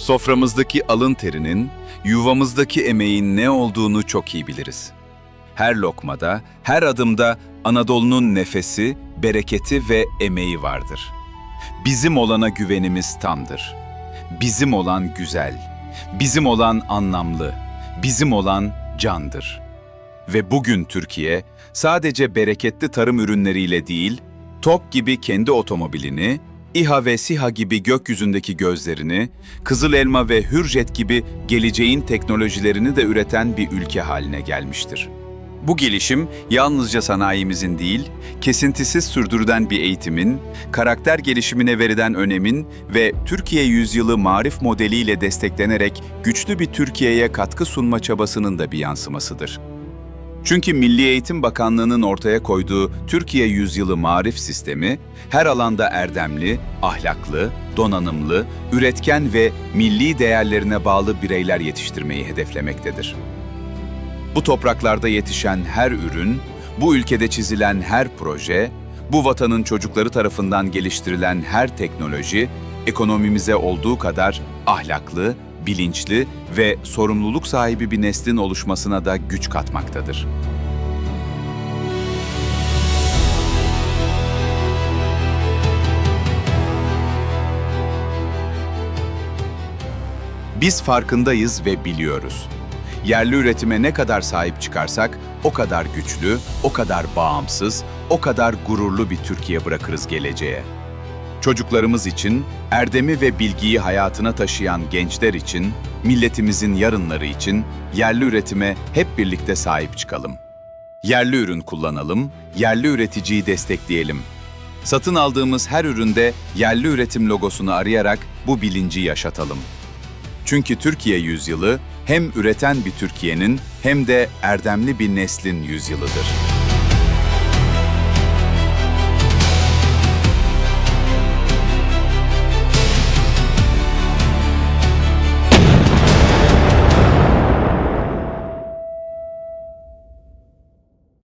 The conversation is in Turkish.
Soframızdaki alın terinin, yuvamızdaki emeğin ne olduğunu çok iyi biliriz. Her lokmada, her adımda Anadolu'nun nefesi, bereketi ve emeği vardır. Bizim olana güvenimiz tamdır. Bizim olan güzel, bizim olan anlamlı, bizim olan candır. Ve bugün Türkiye sadece bereketli tarım ürünleriyle değil, TOP gibi kendi otomobilini, İHA ve SİHA gibi gökyüzündeki gözlerini, Kızıl Elma ve Hürjet gibi geleceğin teknolojilerini de üreten bir ülke haline gelmiştir. Bu gelişim yalnızca sanayimizin değil, kesintisiz sürdürülen bir eğitimin, karakter gelişimine verilen önemin ve Türkiye yüzyılı marif modeliyle desteklenerek güçlü bir Türkiye'ye katkı sunma çabasının da bir yansımasıdır. Çünkü Milli Eğitim Bakanlığı'nın ortaya koyduğu Türkiye Yüzyılı Marif Sistemi, her alanda erdemli, ahlaklı, donanımlı, üretken ve milli değerlerine bağlı bireyler yetiştirmeyi hedeflemektedir. Bu topraklarda yetişen her ürün, bu ülkede çizilen her proje, bu vatanın çocukları tarafından geliştirilen her teknoloji, ekonomimize olduğu kadar ahlaklı, bilinçli ve sorumluluk sahibi bir neslin oluşmasına da güç katmaktadır. Biz farkındayız ve biliyoruz. Yerli üretime ne kadar sahip çıkarsak o kadar güçlü, o kadar bağımsız, o kadar gururlu bir Türkiye bırakırız geleceğe. Çocuklarımız için, erdemi ve bilgiyi hayatına taşıyan gençler için, milletimizin yarınları için yerli üretime hep birlikte sahip çıkalım. Yerli ürün kullanalım, yerli üreticiyi destekleyelim. Satın aldığımız her üründe yerli üretim logosunu arayarak bu bilinci yaşatalım. Çünkü Türkiye yüzyılı hem üreten bir Türkiye'nin hem de erdemli bir neslin yüzyılıdır.